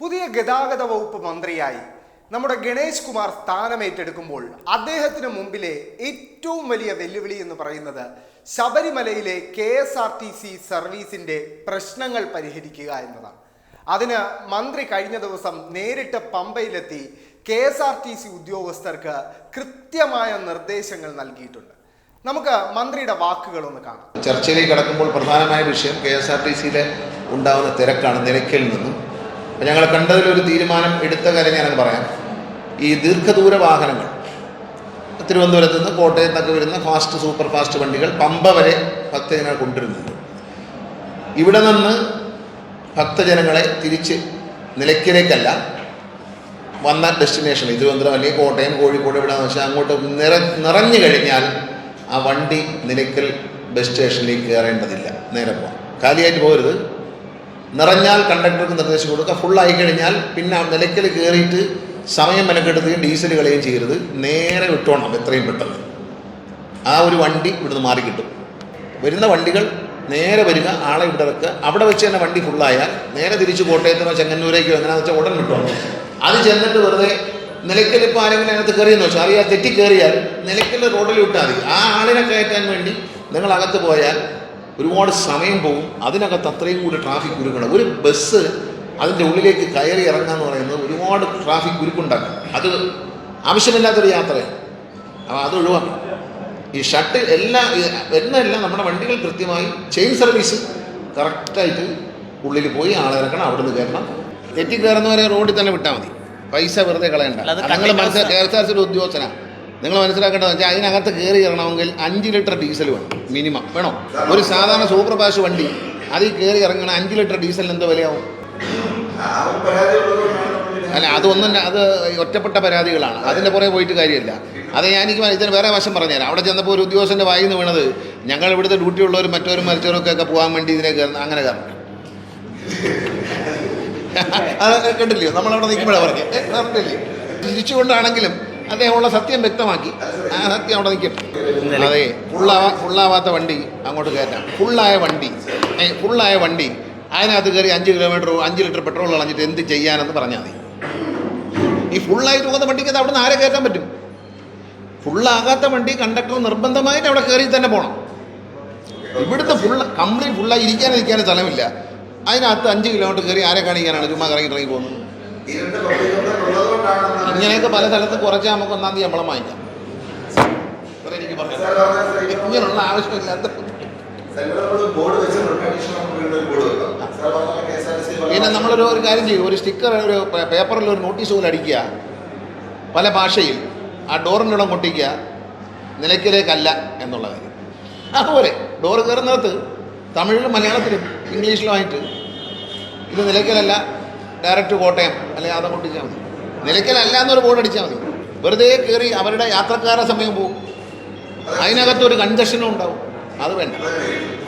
പുതിയ ഗതാഗത വകുപ്പ് മന്ത്രിയായി നമ്മുടെ ഗണേഷ് കുമാർ സ്ഥാനമേറ്റെടുക്കുമ്പോൾ അദ്ദേഹത്തിന് മുമ്പിലെ ഏറ്റവും വലിയ വെല്ലുവിളി എന്ന് പറയുന്നത് ശബരിമലയിലെ K S R T C സർവീസിന്റെ പ്രശ്നങ്ങൾ പരിഹരിക്കുക എന്നതാണ്. അതിന് മന്ത്രി കഴിഞ്ഞ ദിവസം നേരിട്ട് പമ്പയിലെത്തി K S R T C ഉദ്യോഗസ്ഥർക്ക് കൃത്യമായ നിർദ്ദേശങ്ങൾ നൽകിയിട്ടുണ്ട്. നമുക്ക് മന്ത്രിയുടെ വാക്കുകൾ ഒന്ന് കാണാം. ചർച്ചയിലേക്ക് കടക്കുമ്പോൾ പ്രധാനമായ വിഷയം കെ എസ് ആർ ടി സിയിലെ ഉണ്ടാകുന്ന തിരക്കാണ് നിലയ്ക്കൽ നിന്നും. അപ്പോൾ ഞങ്ങൾ കണ്ടതിലൊരു തീരുമാനം എടുത്ത കാര്യം ഞാനത് പറയാം. ഈ ദീർഘദൂര വാഹനങ്ങൾ തിരുവനന്തപുരത്ത് നിന്ന് കോട്ടയത്ത് നിന്നൊക്കെ വരുന്ന ഫാസ്റ്റ് സൂപ്പർ ഫാസ്റ്റ് വണ്ടികൾ പമ്പ വരെ ഭക്തജനങ്ങൾ കൊണ്ടുവരുന്നുണ്ട്. ഇവിടെ നിന്ന് ഭക്തജനങ്ങളെ തിരിച്ച് നിലയ്ക്കലേക്കല്ല വന്ന ഡെസ്റ്റിനേഷൻ തിരുവനന്തപുരം അല്ലെങ്കിൽ കോട്ടയം കോഴിക്കോട് എവിടെയാണെന്ന് വെച്ചാൽ അങ്ങോട്ട് നിറ നിറഞ്ഞു കഴിഞ്ഞാൽ ആ വണ്ടി നിലയ്ക്കൽ ബസ് സ്റ്റേഷനിലേക്ക് കയറേണ്ടതില്ല. നേരെ പോകാം കാലിയായിട്ട് പോകരുത്. നിറഞ്ഞാൽ കണ്ടക്ടർക്ക് നിർദ്ദേശം കൊടുക്കുക. ഫുള്ളായി കഴിഞ്ഞാൽ പിന്നെ ആ നിലയ്ക്കൽ കയറിയിട്ട് സമയം മെനക്കെടുത്തുകയും ഡീസൽ കളയുകയും ചെയ്യരുത്. നേരെ വിട്ടോണം എത്രയും പെട്ടെന്ന്. ആ ഒരു വണ്ടി ഇവിടുന്ന് മാറി കിട്ടും. വരുന്ന വണ്ടികൾ നേരെ വരിക ആളെ ഇവിടെ വെക്കുക. അവിടെ വെച്ച് തന്നെ വണ്ടി ഫുള്ളായാൽ നേരെ തിരിച്ച് കോട്ടയത്തിനോ ചെങ്ങന്നൂരേക്കോ എങ്ങനെയാണെന്ന് വെച്ചാൽ ഉടൻ വിട്ടോണം അത് ചെന്നിട്ട് വെറുതെ നിലയ്ക്കൽ ഇപ്പോൾ ആരെങ്കിലും അതിനകത്ത് കയറിയെന്ന് വെച്ചാൽ അറിയാതെ തെറ്റി കയറിയാൽ നിലയ്ക്കൽ റോഡിൽ വിട്ടാൽ മതി. ആ ആളിനെ കയറ്റാൻ വേണ്ടി നിങ്ങൾ അകത്ത് പോയാൽ ഒരുപാട് സമയം പോകും അതിനകത്ത് അത്രയും കൂടി ട്രാഫിക് കുരുക്കണം ഒരു ബസ് അതിന്റെ ഉള്ളിലേക്ക് കയറി ഇറങ്ങുക എന്ന് പറയുന്നത് ഒരുപാട് ട്രാഫിക് കുരുക്കുണ്ടാക്കും അത് ആവശ്യമില്ലാത്തൊരു യാത്രയാണ് അപ്പോൾ അത് ഒഴിവാക്കണം. ഈ ഷട്ടിൽ എല്ലാ എന്നെല്ലാം നമ്മുടെ വണ്ടികൾ കൃത്യമായി ചെയിൻ സർവീസ് കറക്റ്റായിട്ട് ഉള്ളിൽ പോയി ആളെ ഇറക്കണം അവിടെ നിന്ന് കയറണം. തെറ്റി കയറുന്നവരെ റോഡിൽ തന്നെ വിട്ടാൽ മതി. പൈസ വെറുതെ കളയണ്ട. നിങ്ങൾ മനസ്സിലാക്കി ഉദ്യോഗസ്ഥനാണ് നിങ്ങൾ മനസ്സിലാക്കേണ്ടത് വെച്ചാൽ അതിനകത്ത് കയറി ഇറങ്ങണമെങ്കിൽ അഞ്ച് ലിറ്റർ ഡീസൽ വേണം മിനിമം. വേണോ? ഒരു സാധാരണ സൂപ്പർ പാഷ് വണ്ടി അതിൽ കയറി ഇറങ്ങണം അഞ്ച് ലിറ്റർ ഡീസലിന് എന്തോ വിലയാവും? അല്ല അതൊന്നും അത് ഒറ്റപ്പെട്ട പരാതികളാണ്. അതിന്റെ പുറകെ പോയിട്ട് കാര്യമില്ല. അത് ഞാൻ എനിക്ക് ഇതിന് വേറെ വശം പറഞ്ഞുതരാം. അവിടെ ചെന്നപ്പോൾ ഒരു ഉദ്യോഗസ്ഥന്റെ വായിൽ നിന്ന് വീണത് ഞങ്ങൾ ഇവിടുത്തെ ഡ്യൂട്ടി ഉള്ളവരും മറ്റവരും മരിച്ചവരൊക്കെ ഒക്കെ പോകാൻ വേണ്ടി ഇതിനെ കയറുന്ന അങ്ങനെ കയറണം. അത് കണ്ടില്ലയോ? നമ്മളവിടെ നിൽക്കുമ്പോഴാണ് പറഞ്ഞത് കണ്ടില്ലേ തിരിച്ചുകൊണ്ടാണെങ്കിലും അദ്ദേഹമുള്ള സത്യം വ്യക്തമാക്കി. ആ സത്യം അവിടെ നിൽക്കും അതെ ഫുള്ളാവാ ഫുള്ളാവാത്ത വണ്ടി അങ്ങോട്ട് കയറ്റാം. ഫുള്ളായ വണ്ടി. ഫുള്ളായ വണ്ടി. അതിനകത്ത് കയറി അഞ്ച് കിലോമീറ്റർ അഞ്ച് ലിറ്റർ പെട്രോൾ കളഞ്ഞിട്ട് എന്ത് ചെയ്യാനെന്ന് പറഞ്ഞാൽ മതി. ഈ ഫുള്ളായിട്ട് പോകുന്ന വണ്ടിക്ക് അത് അവിടെ നിന്ന് ആരെ കയറ്റാൻ പറ്റും? ഫുള്ളാകാത്ത വണ്ടി കണ്ടക്ടർ നിർബന്ധമായിട്ട് അവിടെ കയറി തന്നെ പോകണം ഇവിടുത്തെ ഫുൾ കംപ്ലീറ്റ് ഫുള്ളായി ഇരിക്കാനും ഇരിക്കാനും സ്ഥലമില്ല. അതിനകത്ത് അഞ്ച് കിലോമീറ്റർ കയറി ആരെ കാണിക്കാനാണ് ചുമ്മാ കറങ്ങി ഇറങ്ങി പോകുന്നത്? ഇങ്ങനെയൊക്കെ പല സ്ഥലത്ത് കുറച്ച് നമുക്ക് ഒന്നാം തീയതി ശമ്പളം വാങ്ങിക്കാം എനിക്ക് പറയാം. ഇങ്ങനെയുള്ള ആവശ്യമില്ലാത്ത പിന്നെ നമ്മളൊരു ഒരു കാര്യം ചെയ്യും. ഒരു സ്റ്റിക്കർ ഒരു പേപ്പറിൽ ഒരു നോട്ടീസ് പോലെ അടിക്കുക. പല ഭാഷയിൽ ആ ഡോറിനിടം പൊട്ടിക്കുക. നിലയ്ക്കലേക്കല്ല എന്നുള്ള കാര്യം. അതുപോലെ ഡോറ് കയറുന്നിടത്ത് തമിഴിലും മലയാളത്തിലും ഇംഗ്ലീഷിലുമായിട്ട് ഇത് നിലയ്ക്കലല്ല ഡയറക്റ്റ് കോട്ടയം അല്ലെങ്കിൽ അതം കൊണ്ടിച്ചാൽ മതി. നിലയ്ക്കലല്ല എന്നൊരു ബോർഡ് അടിച്ചാൽ മതി. വെറുതെ കയറി അവരുടെ യാത്രക്കാരുടെ സമയം പോകും അതിനകത്ത് ഒരു കൺജഷനും ഉണ്ടാവും. അത് വേണ്ട.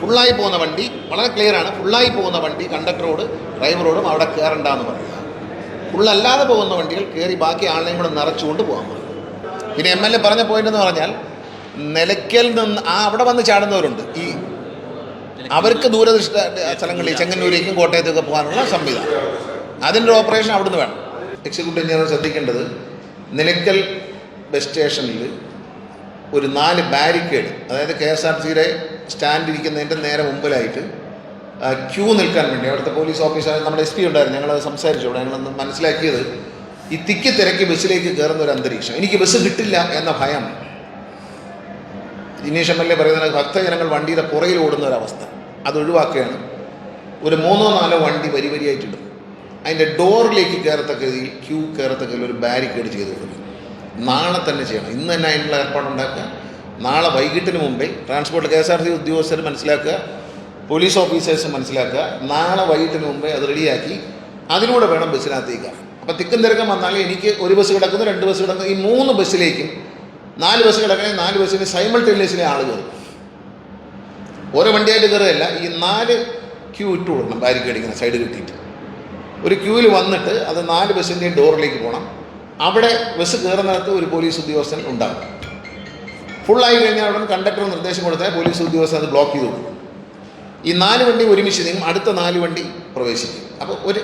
ഫുള്ളായി പോകുന്ന വണ്ടി വളരെ ക്ലിയർ ആണ്. ഫുള്ളായി പോകുന്ന വണ്ടി കണ്ടക്ടറോട് ഡ്രൈവറോടും അവിടെ കയറണ്ടെന്ന് പറയുക ഫുള്ളല്ലാതെ പോകുന്ന വണ്ടികൾ കയറി ബാക്കി ആളിനെയും കൂടെ നിറച്ചുകൊണ്ട് പോകാൻ പറയും. പിന്നെ എം എൽ എ പറഞ്ഞ പോയിന്റ് എന്ന് പറഞ്ഞാൽ നിലയ്ക്കൽ നിന്ന് ആ അവിടെ വന്ന് ചാടുന്നവരുണ്ട്. ഈ അവർക്ക് ദൂരദൃഷ്ട സ്ഥലങ്ങളിൽ ചെങ്ങന്നൂരേക്കും കോട്ടയത്തേക്കും പോകാനുള്ള സംവിധാനം. അതിന്റെ ഓപ്പറേഷൻ അവിടുന്ന് വേണം. എക്സിക്യൂട്ടീവ് എഞ്ചിനീയർ ശ്രദ്ധിക്കേണ്ടത് നിലയ്ക്കൽ ബസ് സ്റ്റേഷനിൽ ഒരു നാല് ബാരിക്കേഡ് അതായത് കെ എസ് ആർ സിയുടെ സ്റ്റാൻഡ് ഇരിക്കുന്നതിന്റെ നേരെ മുമ്പിലായിട്ട് ക്യൂ നിൽക്കാൻ വേണ്ടി അവിടുത്തെ പോലീസ് ഓഫീസർ നമ്മുടെ എസ് പി ഉണ്ടായിരുന്നു ഞങ്ങളത് സംസാരിച്ചു അവിടെ ഞങ്ങളൊന്ന് മനസ്സിലാക്കിയത് ഈ തിക്കി തിരക്കി ബസ്സിലേക്ക് കയറുന്ന ഒരു അന്തരീക്ഷം. എനിക്ക് ബസ് കിട്ടില്ല എന്ന ഭയം. ദിനേശ് എം എൽ എ പറയുന്നത് ഭക്തജനങ്ങൾ വണ്ടിയുടെ പുറകിൽ ഓടുന്ന ഒരവസ്ഥ അത് ഒഴിവാക്കുകയാണ്. ഒരു മൂന്നോ നാലോ വണ്ടി വരി വരിയായിട്ടിടും. അതിന്റെ ഡോറിലേക്ക് കയറത്തക്ക രീതിയിൽ ക്യൂ കയറത്തക്ക ഒരു ബാരിക്കേഡ് ചെയ്ത് കൊടുക്കും. നാളെ തന്നെ ചെയ്യണം. ഇന്ന് തന്നെ അതിനുള്ള ഏർപ്പാടുണ്ടാക്കുക നാളെ വൈകിട്ടിന് മുമ്പേ transport K S R C ഉദ്യോഗസ്ഥർ മനസ്സിലാക്കുക പോലീസ് ഓഫീസേഴ്സ് മനസ്സിലാക്കുക. നാളെ വൈകിട്ടിന് മുമ്പേ അത് റെഡിയാക്കി അതിലൂടെ വേണം ബസ്സിനകത്തേക്ക് അപ്പോൾ തിക്കും തിരക്കം വന്നാൽ എനിക്ക് ഒരു ബസ് കിടക്കുന്നു രണ്ട് ബസ് കിടക്കുന്നു. ഈ മൂന്ന് ബസ്സിലേക്കും നാല് ബസ് കിടക്കണേ നാല് ബസ്സിന് സൈമൾ ആൾ കയറും. ഓരോ വണ്ടിയായിട്ട് കയറുകയല്ല ഈ നാല് ക്യൂ ഇട്ട് കൊടുക്കണം ബാരിക്കേഡിങ്ങനെ സൈഡ് കിട്ടിയിട്ട്. ഒരു ക്യൂവിൽ വന്നിട്ട് അത് നാല് ബസ്സിന്റെയും ഡോറിലേക്ക് പോകണം അവിടെ ബസ് കയറുന്നിടത്ത് ഒരു പോലീസ് ഉദ്യോഗസ്ഥൻ ഉണ്ടാകും. ഫുള്ളായി കഴിഞ്ഞാൽ അവിടെ കണ്ടക്ടർ നിർദ്ദേശം കൊടുത്താൽ പോലീസ് ഉദ്യോഗസ്ഥൻ അത് ബ്ലോക്ക് ചെയ്ത് കൊടുക്കും. ഈ നാല് വണ്ടി ഒരുമിച്ച് നീങ്ങും അടുത്ത നാല് വണ്ടി പ്രവേശിക്കും. അപ്പോൾ ഒരു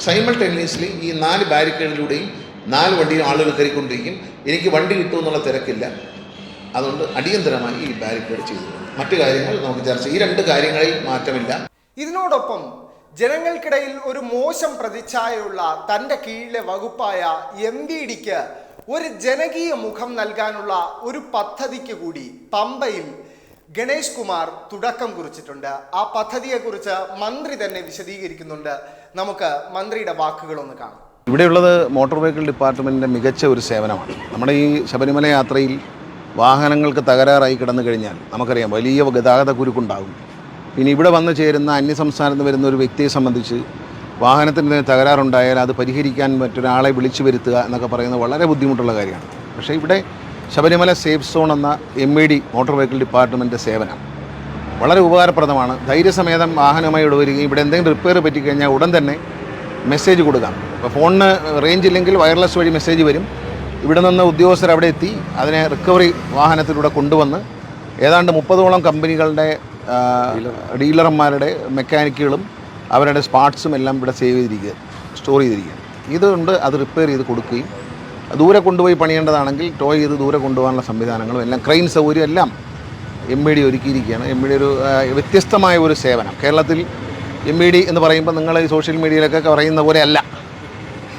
സൈമൾട്ടേനിയസ്ലി ഈ നാല് ബാരിക്കേഡിലൂടെയും നാല് വണ്ടിയും ആളുകൾ കയറിക്കൊണ്ടിരിക്കും. എനിക്ക് വണ്ടി കിട്ടുമെന്നുള്ള തിരക്കില്ല. അതുകൊണ്ട് അടിയന്തരമായി ഈ ബാരിക്കേഡ് ചെയ്തു മറ്റു കാര്യങ്ങൾ നമുക്ക് ചർച്ച ഈ രണ്ട് കാര്യങ്ങളിൽ മാറ്റമില്ല. ഇതിനോടൊപ്പം ജനങ്ങൾക്കിടയിൽ ഒരു മോശം പ്രതിച്ഛായയുള്ള തന്റെ കീഴിലെ വകുപ്പായ എം വി ഡിക്ക് ഒരു ജനകീയ മുഖം നൽകാനുള്ള ഒരു പദ്ധതിക്ക് കൂടി പമ്പയിൽ ഗണേഷ് കുമാർ തുടക്കം കുറിച്ചിട്ടുണ്ട്. ആ പദ്ധതിയെക്കുറിച്ച് മന്ത്രി തന്നെ വിശദീകരിക്കുന്നുണ്ട്. നമുക്ക് മന്ത്രിയുടെ വാക്കുകളൊന്ന് കാണാം. ഇവിടെയുള്ളത് മോട്ടോർ വെഹിക്കിൾ ഡിപ്പാർട്ട്മെന്റിന്റെ മികച്ച ഒരു സേവനമാണ്. നമ്മുടെ ഈ ശബരിമല യാത്രയിൽ വാഹനങ്ങൾക്ക് തകരാറായി കിടന്നു കഴിഞ്ഞാൽ നമുക്കറിയാം വലിയ ഗതാഗത കുരുക്കുണ്ടാകും. പിന്നെ ഇവിടെ വന്നു ചേരുന്ന അന്യസംസ്ഥാനത്ത് വരുന്ന ഒരു വ്യക്തിയെ സംബന്ധിച്ച് വാഹനത്തിന് തകരാറുണ്ടായാൽ അത് പരിഹരിക്കാൻ മറ്റൊരാളെ വിളിച്ചു വരുത്തുക എന്നൊക്കെ പറയുന്നത് വളരെ ബുദ്ധിമുട്ടുള്ള കാര്യമാണ്. പക്ഷേ ഇവിടെ ശബരിമല സേഫ് സോൺ എന്ന M E D motor vehicle department സേവനം വളരെ ഉപകാരപ്രദമാണ്. ധൈര്യസമേതം വാഹനമായി ഇവിടെ വരികയും ഇവിടെ എന്തെങ്കിലും റിപ്പയർ പറ്റിക്കഴിഞ്ഞാൽ ഉടൻ തന്നെ മെസ്സേജ് കൊടുക്കാം. ഇപ്പോൾ ഫോണിന് റേഞ്ച് ഇല്ലെങ്കിൽ വയർലെസ് വഴി മെസ്സേജ് വരും. ഇവിടെ നിന്ന് ഉദ്യോഗസ്ഥർ അവിടെ എത്തി അതിനെ റിക്കവറി വാഹനത്തിലൂടെ കൊണ്ടുവന്ന് ഏതാണ്ട് മുപ്പതോളം കമ്പനികളുടെ ഡീലർമാരുടെ മെക്കാനിക്കുകളും അവരുടെ സ്പാർട്സും എല്ലാം ഇവിടെ സേവ് ചെയ്തിരിക്കുക സ്റ്റോർ ചെയ്തിരിക്കുക. ഇതുകൊണ്ട് അത് റിപ്പയർ ചെയ്ത് കൊടുക്കുകയും ദൂരെ കൊണ്ടുപോയി പണിയേണ്ടതാണെങ്കിൽ ടോയ് ചെയ്ത് ദൂരെ കൊണ്ടുപോകാനുള്ള സംവിധാനങ്ങളും എല്ലാം ക്രെയിൻ സൗകര്യം എല്ലാം എം ഇ ഡി ഒരുക്കിയിരിക്കുകയാണ്. എം ഇ ഡി ഒരു വ്യത്യസ്തമായ ഒരു സേവനം. കേരളത്തിൽ എം ഇ ഡി എന്ന് പറയുമ്പോൾ നിങ്ങൾ ഈ സോഷ്യൽ മീഡിയയിലൊക്കെ പറയുന്ന പോലെ അല്ല.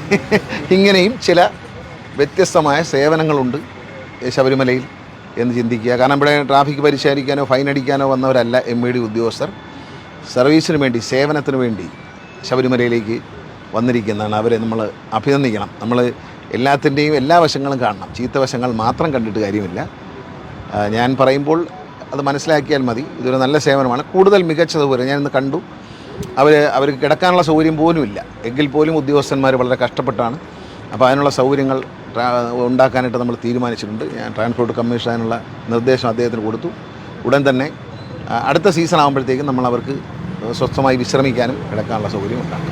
ഇങ്ങനെയും ചില വ്യത്യസ്തമായ സേവനങ്ങളുണ്ട് ശബരിമലയിൽ. എന്ന് ചിന്തിക്കുക. കാരണം ഇവിടെ ട്രാഫിക് പരിശോധിക്കാനോ ഫൈൻ അടിക്കാനോ വന്നവരല്ല എം ഇ ഡി ഉദ്യോഗസ്ഥർ. സർവീസിന് വേണ്ടി സേവനത്തിന് വേണ്ടി ശബരിമലയിലേക്ക് വന്നിരിക്കുന്നതാണ്. അവരെ നമ്മൾ അഭിനന്ദിക്കണം. നമ്മൾ എല്ലാത്തിന്റെയും എല്ലാ വശങ്ങളും കാണണം. ചീത്ത വശങ്ങൾ മാത്രം കണ്ടിട്ട് കാര്യമില്ല. ഞാൻ പറയുമ്പോൾ അത് മനസ്സിലാക്കിയാൽ മതി. ഇതൊരു നല്ല സേവനമാണ്. കൂടുതൽ മികച്ചതുപോലെ ഞാനിന്ന് കണ്ടു. അവർ അവർക്ക് കിടക്കാനുള്ള സൗകര്യം പോലും ഇല്ല എങ്കിൽ പോലും ഉദ്യോഗസ്ഥന്മാർ വളരെ കഷ്ടപ്പെട്ടാണ്. അപ്പോൾ അതിനുള്ള സൗകര്യങ്ങൾ ഉണ്ടാക്കാനായിട്ട് നമ്മൾ തീരുമാനിച്ചിട്ടുണ്ട്. ഞാൻ ട്രാൻസ്പോർട്ട് കമ്മീഷൻ അതിനുള്ള നിർദ്ദേശം അദ്ദേഹത്തിന് കൊടുത്തു. ഉടൻ തന്നെ അടുത്ത സീസൺ ആകുമ്പോഴത്തേക്കും നമ്മൾ അവർക്ക് സ്വസ്ഥമായി വിശ്രമിക്കാനും കിടക്കാനുള്ള സൗകര്യം ഉണ്ടാക്കും.